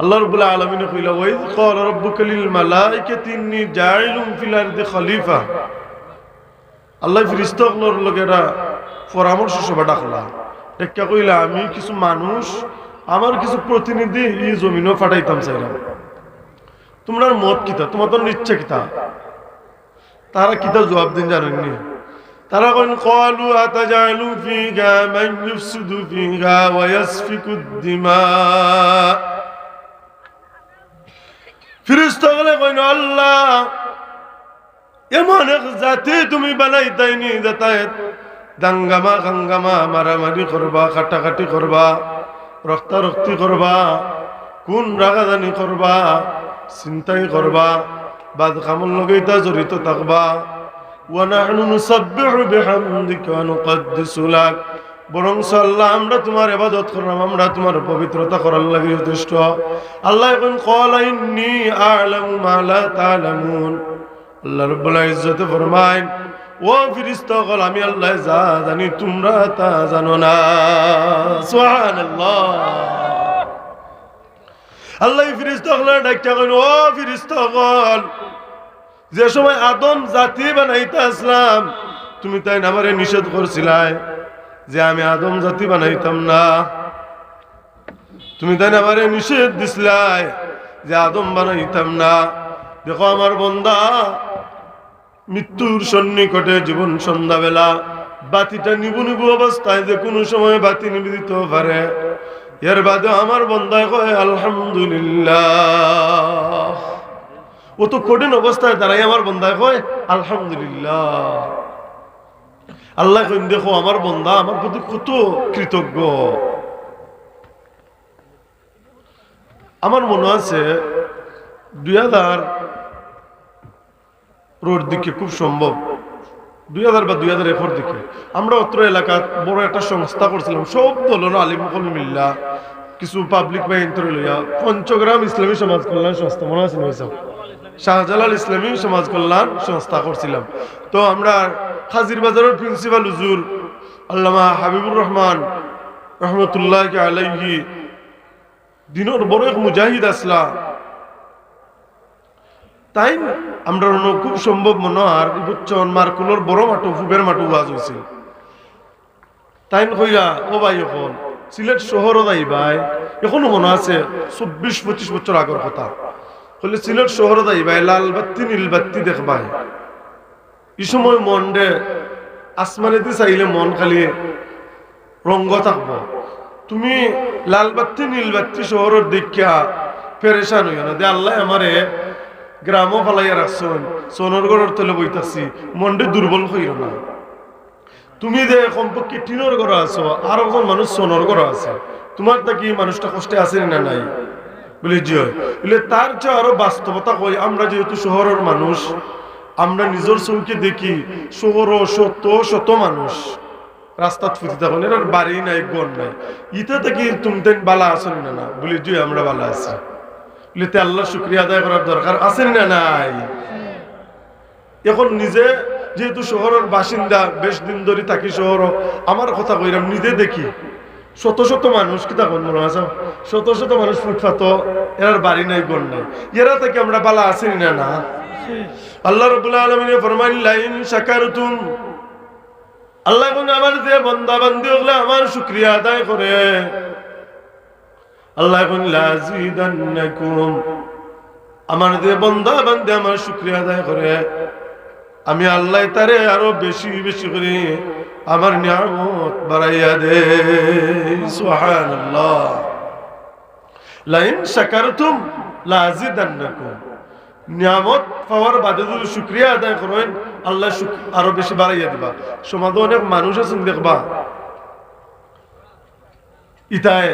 আল্লাহ রব্বুল আলামিন কইলা ওয়াইজ ক্বালা রাব্বুকা লিল মালাইকাতি ইন্নী জাইলুম খলিফা। আল্লাহ ফিরিস্তাগুলোর লোকেরা পরামর্শ সভা ডাকলা। কইলা, আমি কিছু মানুষ, আমার কিছু প্রতিনিধি এই জমিনও ফাটাইতাম চাইলাম। তোমরা মত কিতা? তোমার তো ইচ্ছা কিতা? তারা কিতা জবাব দিন জানেননি। তারা কইন, ক্বালু আতাজালু ফিহা মান ইফসিদু ফিহা ওয়া ইয়াসফিকু দিমা। ফিরিস্তা বলে কইন আল্লাহ, এমন এক জাতি তুমি বানাই তাইনি যাতায়াত। দাঙ্গামা, গাঙ্গামা, মারামারি করবা কাটাকাটি করবা, রক্তারক্তি করবা, কোন রাগাদানি করবা চিন্তাই করবা বাদ কামল লগেইতা জড়িত থাকবা। ওয়ানাহনু নুসাব্বিহু বিহামদিকা নুকদ্দিসু লাক। বরং আল্লাহ, আমরা তোমার ইবাদত করলাম, আমরা তোমার পবিত্রতা করার লাগে যথেষ্ট। আল্লাহ এখন ক্বালা ইন্নী আ'লামু মা লা তা'লামুন। আল্লাহ রাব্বুল ইজ্জতে ফরমায় ও ফেরেশতা কল আমি আল্লাহ যা জানি, তোমরা তা জানো না। সুবহানাল্লাহ। আল্লাহ ফেরেশতা কল ডাক্তার কইন, ও ফেরেশতা কল যে সময় আদম জাতি বানাইতে আসলাম, তুমি তাই আমারে নিষেধ করছিলাই যে আমি আদম জাতি বানাইতাম না। তুমি তাই আমারে নিষেধ দিছিলাই যে আদম বানাইতাম না। দেখো আমার বন্দা, মৃত্যুর সন্নিকটে জীবন সন্ধ্যাবেলা বাতিটা নিবু নিবু অবস্থায় যে কোনো সময় বাতি নিবি দিতে পারে। এর বাদে আমার বন্দায় কয়, আলহামদুলিল্লাহ। ও তো কঠিন অবস্থায় দাঁড়াই আমার বন্দায় কয়, আলহামদুলিল্লাহ। আল্লাহ কইন, দেখো, আমার বন্ধা আমার প্রতি কত কৃতজ্ঞ। আমার মনে আছে, দুই হাজার রোড দিকে খুব সম্ভব। দুই হাজার বা দুই হাজার একর দিকে। আমরা অত্র এলাকার বড় একটা সংস্থা করছিলাম, সব দলের আলিম মুকল মিল্লা, কিছু পাবলিক বা লইয়া, পঞ্চগ্রাম ইসলামী সমাজ কল্যাণ সংস্থা, মনে আছে শাহজালাল ইসলামী সমাজ কল্যাণ সংস্থা করছিলাম। তো আমরা হাজির বাজারের প্রিন্সিপাল হুজুর, আল্লামা হাবিবুর রহমান রহমতুল্লাহ আলাইহি, দিনের বড় এক মুজাহিদ আসলা। তাই আমরা খুব সম্ভব মনে আর বুচ্চন মারকুলোর বড় মাটু ফুবের মাটু ওয়াজ হয়েছিল তাই কইরা, ও ভাই এখন, সিলেট শহরও যাই ভাই, এখনও মনে আছে চব্বিশ, পঁচিশ বছর আগের কথা। বলে সিলেট শহরও যাই ভাই, লাল বাত্তি, নীল বাত্তি দেখবাই এই সময় মন রে আসমানেতে চাইলে মন খালি রঙ্গ থাকব। তুমি লাল বাত্তি, নীল বাত্তি শহরের পেরেশান হইও না। দে আল্লাহ আমারে গ্রামও ফালাইয়া রাখছেন সোনর ঘরের তলে বইতাছি, মনটা দুর্বল হইও না। তুমি যে কমপক্ষে টিনের ঘর আছো, আর একজন মানুষ সোনর ঘর আছে। তোমার তা কি মানুষটা কষ্টে আছে না নাই? বলে জি হয়। তার চেয়ে আরও বাস্তবতা কই? আমরা যেহেতু শহরের মানুষ আমরা নিজের চৌকে দেখি শহর শত শত মানুষ। রাস্তাত ফুটি থাকুন এর বাড়ি নাই, গন নাই। ইতে থেকে তুমি বালা আছো না না? বলি, জি, আমরা বালা আছি। বলিতে আল্লাহ শুক্রিয়া আদায় করার দরকার আছে না, নাই? এখন নিজে যেহেতু শহরের বাসিন্দা, বেশ দিন ধরে থাকি শহর, আমার কথা কইরাম, নিজে দেখি। শত শত মানুষ কি তখন মনে আছে শত শত মানুষ ফুটফাত এরার বাড়ি নাই গণ নাই। এরা থেকে আমরা বালা আছি না না? আল্লাহ রবুল্লাহ আলমিনে ফরমান লাইন শাকারতুম। আল্লাহ কোন আমার যে বন্দা বান্দি ওগুলো আমার শুক্রিয়া আদায় করে। আল্লাহ কোন লাজিদান্নাকুম। আমার যে বন্দা বান্দি আমার শুক্রিয়া আদায় করে। আমি আল্লাহ তারে আরও বেশি বেশি করে আমার নিয়ামত বাড়াইয়া দে সুবহানাল্লাহ। লাইন শাকারতুম, লাজিদান্নাকুম। নিয়ামত পাওয়ার বাদে যদি শুক্রিয়া আদায় করেন, আল্লাহ আরও বেশি বাড়াইয়া দিবা। সমাজে অনেক মানুষ আছেন, দেখবা। ইতায়,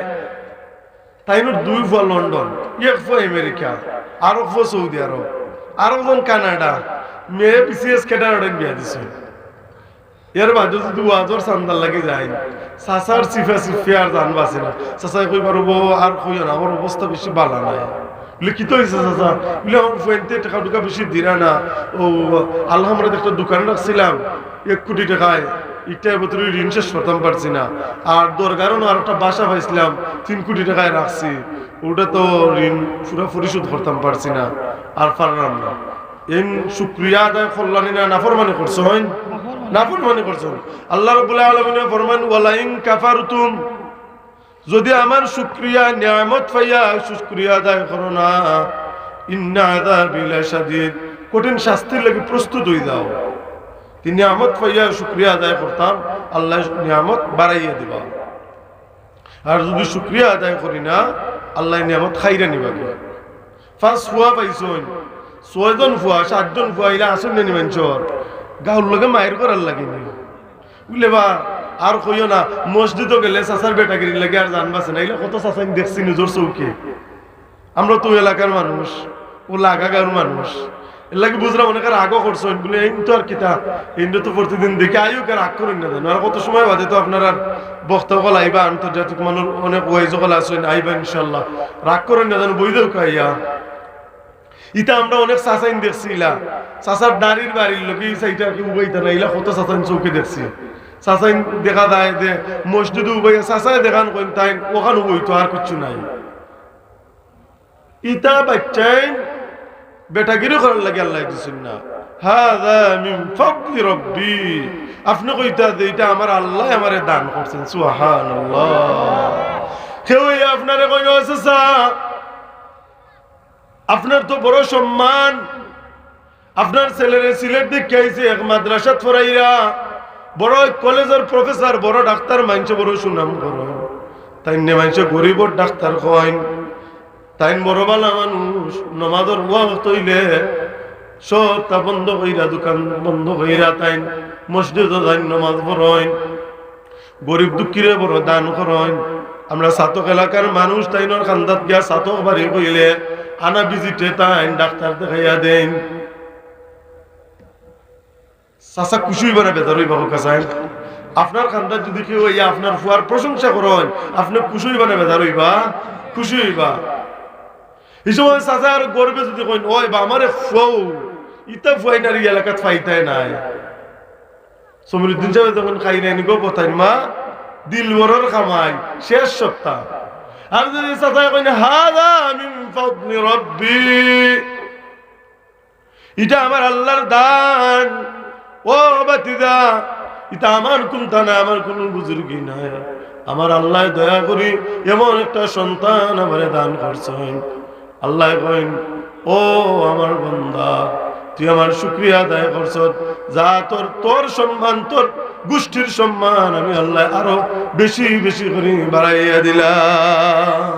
তাইনোর দুই ফুয়া লন্ডন, এক ফুয়া আমেরিকা, আরও ফুয়া সৌদি আরব, আরও জন কানাডা। মেয়ে বিসিএস ক্যাডার বিয়া দিছে। এর মাঝে যদি ওয়াজর চান্দার লাগি যায়, চাচার চিফা চিফি আর জান বাঁচে না চাচাই কই পারব আর কই না, আমার অবস্থা বেশি ভালো নাই। বলে, কি তো হয়েছে চাচা? বলে, আমার ফোনতে টাকা টুকা বেশি দিরা না। ও, আল্লাহ আমরা একটা দোকান রাখছিলাম, এক কোটি টাকায়। ইটার ভিতরে ঋণ শেষ করতাম পারছি না। আর দরকারও আর একটা বাসা পাইছিলাম, তিন কোটি টাকায় রাখছি। ওটা তো ঋণ পুরো পরিশোধ করতাম পারছি না, আর পারলাম না। এন শুক্রিয়া আদায় করলানি না, নাফরমানি করছ, হইন? নাফরমানি করছ। আল্লাহ রাব্বুল আলামিন ফরমান ওয়ালাইন কাফারতুম যদি আমার শুক্রিয়া, নিয়ামত পাইয়া শুক্রিয়া আদায় করো না, ইন্না আযাবি লাশাদীদ। কঠিন শাস্তির লাগি প্রস্তুত হই যাও। তিনি নিয়ামত পাইয়া শুক্রিয়া আদায় করতাম, আল্লাহ নিয়ামত বাড়াইয়া দিবা। আর যদি শুক্রিয়া আদায় করি না, আল্লাহ নিয়ামত খাইরা নিবাকে ফার্স্ট ফুয়া পাইছইন ছয়জন ফুয়া, সাতজন ফুয়া ইলা আসুন নি মেঞ্চর গাঁর লগে মায়ের করার লাগেনি বুঝলে বা আর কইও না, মসজিদও গেলে চাচার বেটাগিরি লাগে আর জানবাছে না। এগুলো কত চাচাই দেখছি নিজের চৌকে। আমরা তো এলাকার মানুষ, ও লাগাগার মানুষ। এর বুঝলাম অনেক আর আগও করছ বলে, এই তো আর কিতা এই তো প্রতিদিন দেখে আইও কার আগ করেন না জানো? আর কত সময় বাদে তো আর আইবা, আন্তর্জাতিক মানুষ, অনেক ওয়াইজ কল আসেন আইবা ইনশাল্লাহ রাগ করেন না জানো আমরা অনেক চাচাইন দেখছি ইলা। চাচার নারীর বাড়ির লোকে সাইটা কি উবাইতা না ইলা কত চাচাইন চৌকে দেখছি। চাচাইন দেখা যায় যে মসজিদে উবাই চাচাই দেখান কইন তাই ওখানে উবাইতো আর কিচ্ছু নাই। ইটা বাচ্চাইন বেটাগিরি করার লাগে আল্লাহ দিছেন না। আপনি কইতা যে এটা আমার আল্লাহ আমারে দান করছেন, সুবহানাল্লাহ। কেউ আপনারে কইনো আছে আপনার তো বড় সম্মান। আপনার ছেলেরে সিলেট দিকে আইছে এক মাদ্রাসাত ফরাইরা বড় কলেজের প্রফেসর বড় ডাক্তার মানছে বড় সুনাম করো। তাই নে গরিবর ডাক্তার কইন তাই বড় বালা মানুষ, নমাজর হইলে সব তা বন্ধ কইরা দোকান বন্ধ কইরা তাই মসজিদ তাই নমাজ পড়েন গরিব দুঃখীরে বড় দান করেন আমরা সাতক এলাকার মানুষ, তাইনর খান্দাত গিয়া সাতক বাড়ি কইলে আনা ভিজিটে তাই ডাক্তার দেখাইয়া দেন চাচা খুশি হইবা না বেজার হইবা কাছাই আপনার খান্দার যদি কেউ ইয়া আপনার ফুয়ার প্রশংসা করেন, আপনি খুশি হইবা না বেজার হইবা খুশি হইবা। এই সময় চাচা আর গর্বে যদি কইন, ওই বা আমারে ফুয়াও, ইতা ফুয়াই নারী এলাকাত ফাইতাই নাই। সমীরুদ্দিন সাহেব যখন খাই নাই গো কথাই মা, দিল বড়র খামাই শেষ সপ্তাহ। আর যদি চাচা কইন, হাদা মিন ফাদলি রব্বি। এটা আমার আল্লাহর দান। ও বাতিদা এটা আমার কোনটা নাই দয়া এমন একটা সন্তান দান কইন করছ। যা তোর তোর সম্মান, তোর গোষ্ঠীর সম্মান আমি আল্লাহ আরও বেশি বেশি করে বাড়াইয়া দিলাম।